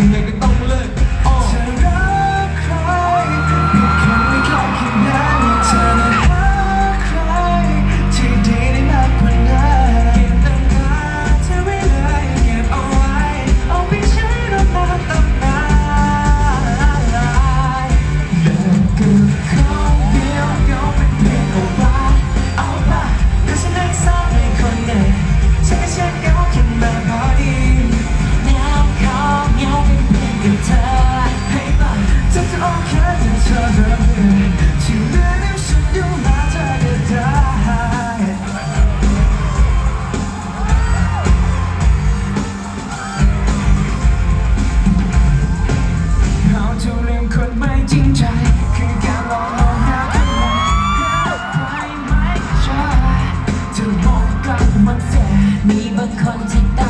in the มีบางคนที่